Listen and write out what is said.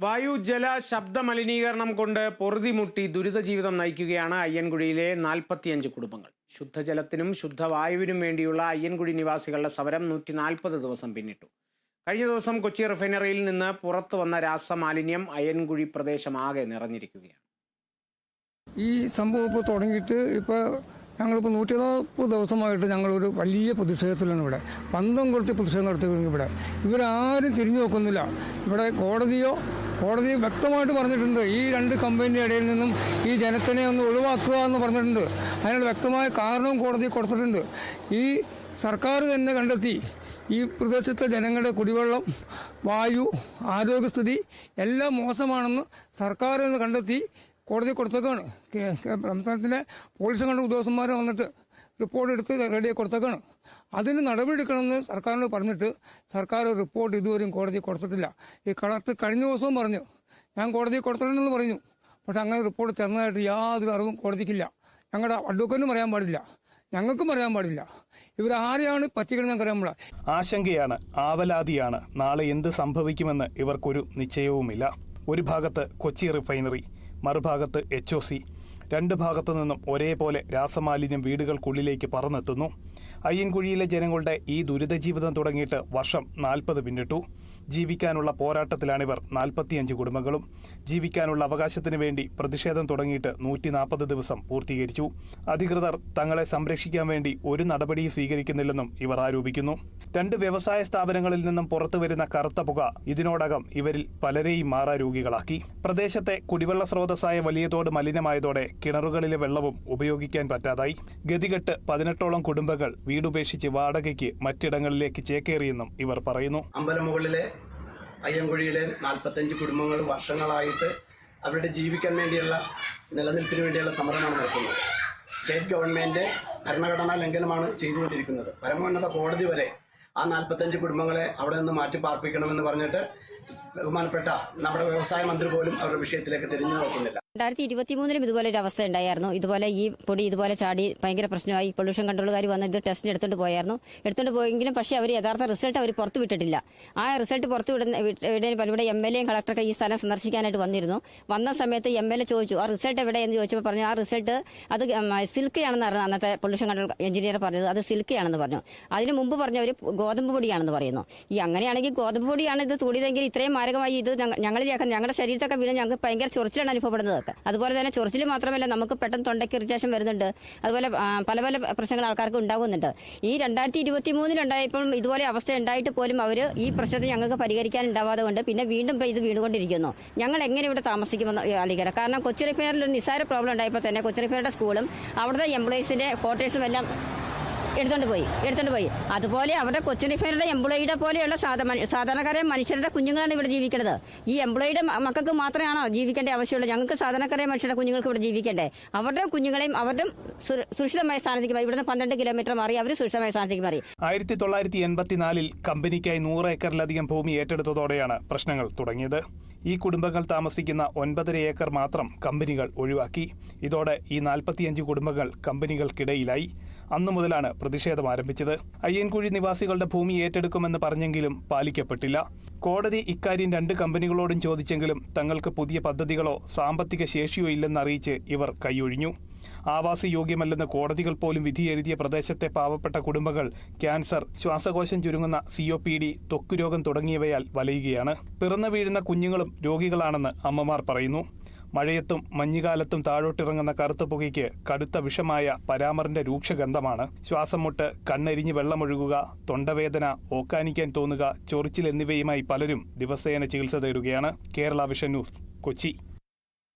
വായു ജല ശബ്ദ മലിനീകരണം കൊണ്ട് പൊറുതിമുട്ടി ദുരിത ജീവിതം നയിക്കുകയാണ് അയ്യൻകുഴിയിലെ നാൽപ്പത്തിയഞ്ച് കുടുംബങ്ങൾ. ശുദ്ധജലത്തിനും ശുദ്ധവായുവിനും വേണ്ടിയുള്ള അയ്യൻകുഴി നിവാസികളുടെ സമരം നൂറ്റി നാൽപ്പത് ദിവസം പിന്നിട്ടു. കഴിഞ്ഞ ദിവസം കൊച്ചി റിഫൈനറിയിൽ നിന്ന് പുറത്തു വന്ന രാസമാലിന്യം അയ്യൻകുഴി പ്രദേശമാകെ നിറഞ്ഞിരിക്കുകയാണ്. ഈ സംഭവം ഇപ്പോൾ തുടങ്ങിയിട്ട് ഇപ്പോൾ ഞങ്ങളിപ്പോൾ നൂറ്റി നാൽപ്പത് ദിവസമായിട്ട് ഞങ്ങളൊരു വലിയ പ്രതിഷേധത്തിലാണ് ഇവിടെ. പന്തം കൊടുത്ത് പ്രതിഷേധം നടത്തി ഇവിടെ. ഇവരാരും തിരിഞ്ഞു നോക്കുന്നില്ല. ഇവിടെ കോടതിയോ കോടതി വ്യക്തമായിട്ട് പറഞ്ഞിട്ടുണ്ട് ഈ രണ്ട് കമ്പനിയുടെ ഇടയിൽ നിന്നും ഈ ജനത്തിനെ ഒന്ന് ഒഴിവാക്കുക എന്ന് പറഞ്ഞിട്ടുണ്ട്. അതിനുള്ള വ്യക്തമായ കാരണവും കോടതി കൊടുത്തിട്ടുണ്ട്. ഈ സർക്കാർ തന്നെ കണ്ടെത്തി ഈ പ്രദേശത്തെ ജനങ്ങളുടെ കുടിവെള്ളം വായു ആരോഗ്യസ്ഥിതി എല്ലാം മോശമാണെന്ന് സർക്കാർ എന്ന് കണ്ടെത്തി കോടതി കൊടുത്തേക്കാണ്. സംസ്ഥാനത്തിലെ പോലീസ് കണ്ട ഉദ്യോഗസ്ഥന്മാരെ വന്നിട്ട് റിപ്പോർട്ട് എടുത്ത് റെഡിയാക്കി കൊടുത്തേക്കാണ്. അതിന് നടപടിയെടുക്കണമെന്ന് സർക്കാരിനോട് പറഞ്ഞിട്ട് സർക്കാർ റിപ്പോർട്ട് ഇതുവരെയും കോടതി കൊടുത്തിട്ടില്ല. ഈ കളക്ടർ കഴിഞ്ഞ ദിവസവും പറഞ്ഞു ഞാൻ കോടതി കൊടുത്തിട്ടുണ്ടെന്ന് പറഞ്ഞു. പക്ഷെ അങ്ങനെ റിപ്പോർട്ട് തന്നതായിട്ട് യാതൊരു അറിവും കോടതിക്കില്ല. ഞങ്ങളുടെ അഡ്വക്കറ്റിനും പറയാൻ പാടില്ല. ഞങ്ങൾക്കും പറയാൻ പാടില്ല. ഇവരാരെയാണ് പറ്റിക്കണമെന്ന് ഞങ്ങൾക്ക് അറിയാൻ പാടില്ല. ആശങ്കയാണ് ആവലാതിയാണ്. നാളെ എന്ത് സംഭവിക്കുമെന്ന് ഇവർക്കൊരു നിശ്ചയവുമില്ല. ഒരു ഭാഗത്ത് കൊച്ചി റിഫൈനറി മറുഭാഗത്ത് എച്ച് ഒ സി രണ്ട് ഭാഗത്തു നിന്നും ഒരേപോലെ രാസമാലിന്യം വീടുകൾക്കുള്ളിലേക്ക് പറന്നെത്തുന്നു. അയ്യൻകുഴിയിലെ ജനങ്ങളുടെ ഈ ദുരിത ജീവിതം തുടങ്ങിയിട്ട് വർഷം നാൽപ്പത് പിന്നിട്ടു. ജീവിക്കാനുള്ള പോരാട്ടത്തിലാണിവർ നാൽപ്പത്തിയഞ്ച് കുടുംബങ്ങളും ജീവിക്കാനുള്ള അവകാശത്തിനു വേണ്ടി പ്രതിഷേധം തുടങ്ങിയിട്ട് നൂറ്റി നാൽപ്പത് ദിവസം പൂർത്തീകരിച്ചു. അധികൃതർ തങ്ങളെ സംരക്ഷിക്കാൻ വേണ്ടി ഒരു നടപടിയും സ്വീകരിക്കുന്നില്ലെന്നും ഇവർ ആരോപിക്കുന്നു. രണ്ട് വ്യവസായ സ്ഥാപനങ്ങളിൽ നിന്നും പുറത്തുവരുന്ന കറുത്ത പുക ഇതിനോടകം ഇവരിൽ പലരെയും മാറാരോഗികളാക്കി. പ്രദേശത്തെ കുടിവെള്ള സ്രോതസ്സായ വലിയ തോട് മലിനമായതോടെ കിണറുകളിലെ വെള്ളവും ഉപയോഗിക്കാൻ പറ്റാതായി. ഗതികെട്ട് പതിനെട്ടോളം കുടുംബങ്ങൾ വീടുപേക്ഷിച്ച് വാടകയ്ക്ക് മറ്റിടങ്ങളിലേക്ക് ചേക്കേറിയെന്നും ഇവർ പറയുന്നു. അമ്പലമുകളിലെ അയ്യൻകുഴിയിലെ നാൽപ്പത്തഞ്ച് കുടുംബങ്ങൾ വർഷങ്ങളായിട്ട് അവരുടെ ജീവിക്കാൻ വേണ്ടിയുള്ള നിലനിൽപ്പിന് വേണ്ടിയുള്ള സമരമാണ് നടത്തുന്നത്. സ്റ്റേറ്റ് ഗവൺമെന്റ് ഭരണഘടനാ ലംഘനമാണ് ചെയ്തുകൊണ്ടിരിക്കുന്നത്. പരമോന്നത കോടതി വരെ ആ നാൽപ്പത്തഞ്ച് കുടുംബങ്ങളെ അവിടെ നിന്ന് മാറ്റി പാർപ്പിക്കണമെന്ന് പറഞ്ഞിട്ട് ബഹുമാനപ്പെട്ട നമ്മുടെ വ്യവസായ മന്ത്രി പോലും അവരുടെ വിഷയത്തിലേക്ക് തിരിഞ്ഞു നോക്കുന്നില്ല. രണ്ടായിരത്തി ഇരുപത്തി മൂന്നിലും ഇതുപോലെ ഒരു അവസ്ഥ ഉണ്ടായിരുന്നു. ഇതുപോലെ ഈ പൊടി ഇതുപോലെ ചാടി ഭയങ്കര പ്രശ്നമായി പൊല്യൂഷൻ കൺട്രോളുകാർ വന്ന് ഇത് ടെസ്റ്റിന് എടുത്തുകൊണ്ട് പോയായിരുന്നു. എടുത്തുകൊണ്ട് പോയെങ്കിലും പക്ഷേ അവർ യഥാർത്ഥ റിസൾട്ട് അവർ പുറത്തു വിട്ടിട്ടില്ല. ആ റിസൾട്ട് പുറത്തു വിടുന്ന പലവിടെ എം എൽ എയും കളക്ടറൊക്കെ ഈ സ്ഥലം സന്ദർശിക്കാനായിട്ട് വന്നിരുന്നു. വന്ന സമയത്ത് എം എൽ എ ചോദിച്ചു ആ റിസൾട്ട് എവിടെ എന്ന് ചോദിച്ചപ്പോൾ പറഞ്ഞു ആ റിസൾട്ട് അത് സിൽക്കയാണെന്ന് പറഞ്ഞു അന്നത്തെ പൊല്യൂഷൻ കൺട്രോൾ എഞ്ചിനീയർ പറഞ്ഞത് അത് സിൽക്കയാണെന്ന് പറഞ്ഞു. അതിന് മുമ്പ് പറഞ്ഞവർ ഗോതമ്പ് പൊടിയാണെന്ന് പറയുന്നു. ഈ അങ്ങനെയാണെങ്കിൽ ഗോതമ്പ് പൊടിയാണ് ഇത് തൂടിയതെങ്കിൽ ഇത്രയും മാരകമായി ഇത് ഞങ്ങളിലേക്ക് ഞങ്ങളുടെ ശരീരത്തൊക്കെ വീണ് ഞങ്ങൾക്ക് ഭയങ്കര ചൊറിച്ചിലാണ് അനുഭവപ്പെടുന്നതൊക്കെ. അതുപോലെ തന്നെ ചൊറിച്ചിൽ മാത്രമല്ല നമുക്ക് പെട്ടെന്ന് തൊണ്ടയ്ക്ക് ഇറിറ്റേഷൻ വരുന്നുണ്ട്. അതുപോലെ പല പല പ്രശ്നങ്ങൾ ആൾക്കാർക്ക് ഉണ്ടാകുന്നുണ്ട്. ഈ രണ്ടായിരത്തി ഇരുപത്തി മൂന്നിലുണ്ടായപ്പോൾ ഇതുപോലെ അവസ്ഥ ഉണ്ടായിട്ട് പോലും അവർ ഈ പ്രശ്നത്തെ ഞങ്ങൾക്ക് പരിഹരിക്കാൻ ഉണ്ടാവാതെ കൊണ്ട് പിന്നെ വീണ്ടും ഇത് വീണുകൊണ്ടിരിക്കുന്നു. ഞങ്ങൾ എങ്ങനെ ഇവിടെ താമസിക്കുമെന്ന് അലിഗര കാരണം കൊച്ചു റിപ്പയറിൽ ഒരു നിസ്സാര പ്രോബ്ലം ഉണ്ടായപ്പോൾ തന്നെ കൊച്ചു സ്കൂളും അവിടുത്തെ എംപ്ലോയീസിന്റെ ക്വാർട്ടേഴ്സും എല്ലാം എടുത്തോണ്ട് പോയി എടുത്തോണ്ട് പോയി. അതുപോലെ കൊച്ചിൻ റിഫൈനറുടെ എംപ്ലോയിയുടെ പോലെയുള്ള സാധാ- സാധാരണക്കാരെ മനുഷ്യരുടെ കുഞ്ഞുങ്ങളാണ് ഇവിടെ ജീവിക്കുന്നത് ഈ എംപ്ലോയിയുടെ മക്കൾക്ക് മാത്രമാണോ ജീവിക്കേണ്ട ആവശ്യമുള്ളത്? ഞങ്ങൾക്ക് സാധാരണക്കാരെ മനുഷ്യരുടെ കുഞ്ഞുങ്ങൾക്ക് ഇവിടെ ജീവിക്കേണ്ടേ? അവരുടെ കുഞ്ഞുങ്ങളെയും അവരുടെ സുര- സുരക്ഷിതമായ സ്ഥാനത്തേക്ക് ഇവിടുന്ന് പന്ത്രണ്ട് കിലോമീറ്റർ മാറി അവർ സുരക്ഷിതമായ സ്ഥാനത്തേക്ക് മാറി. ആയിരത്തി തൊള്ളായിരത്തി എൺപത്തിനാലിൽ കമ്പനിക്കായി നൂറ് ഏക്കറിലധികം ഭൂമി ഏറ്റെടുത്തതോടെയാണ് പ്രശ്നങ്ങൾ തുടങ്ങിയത്. ഈ കുടുംബങ്ങൾ താമസിക്കുന്ന ഒൻപതര ഏക്കർ മാത്രം കമ്പനികൾ ഒഴിവാക്കി. ഇതോടെ ഈ നാൽപ്പത്തിയഞ്ച് കുടുംബങ്ങൾ കമ്പനികൾക്കിടയിലായി. അന്നു മുതലാണ് പ്രതിഷേധം ആരംഭിച്ചത്. അയ്യൻകുഴി നിവാസികളുടെ ഭൂമി ഏറ്റെടുക്കുമെന്ന് പറഞ്ഞെങ്കിലും പാലിക്കപ്പെട്ടില്ല. കോടതി ഇക്കാര്യം രണ്ട് കമ്പനികളോടും ചോദിച്ചെങ്കിലും തങ്ങൾക്ക് പുതിയ പദ്ധതികളോ സാമ്പത്തിക ശേഷിയോ ഇല്ലെന്ന് അറിയിച്ച് ഇവർ കൈയൊഴിഞ്ഞു. ആവാസ യോഗ്യമല്ലെന്ന് കോടതികൾ പോലും വിധിയെഴുതിയ പ്രദേശത്തെ പാവപ്പെട്ട കുടുംബങ്ങൾ ക്യാൻസർ ശ്വാസകോശം ചുരുങ്ങുന്ന സി ഒ പി ഡി ത്വക്കുരോഗം തുടങ്ങിയവയാൽ വലയുകയാണ്. പിറന്നു വീഴുന്ന കുഞ്ഞുങ്ങളും രോഗികളാണെന്ന് അമ്മമാർ പറയുന്നു. മഴയത്തും മഞ്ഞുകാലത്തും താഴോട്ടിറങ്ങുന്ന കറുത്ത പുകയ്ക്ക് കടുത്ത വിഷമായ പരാമറിന്റെ രൂക്ഷഗന്ധമാണ്. ശ്വാസം മുട്ട് കണ്ണെരിഞ്ഞ് വെള്ളമൊഴുകുക തൊണ്ടവേദന ഓക്കാനിക്കാൻ തോന്നുക ചൊറിച്ചിൽ എന്നിവയുമായി പലരും ദിവസേന ചികിത്സ തേടുകയാണ്. Kerala Vision News Kochi.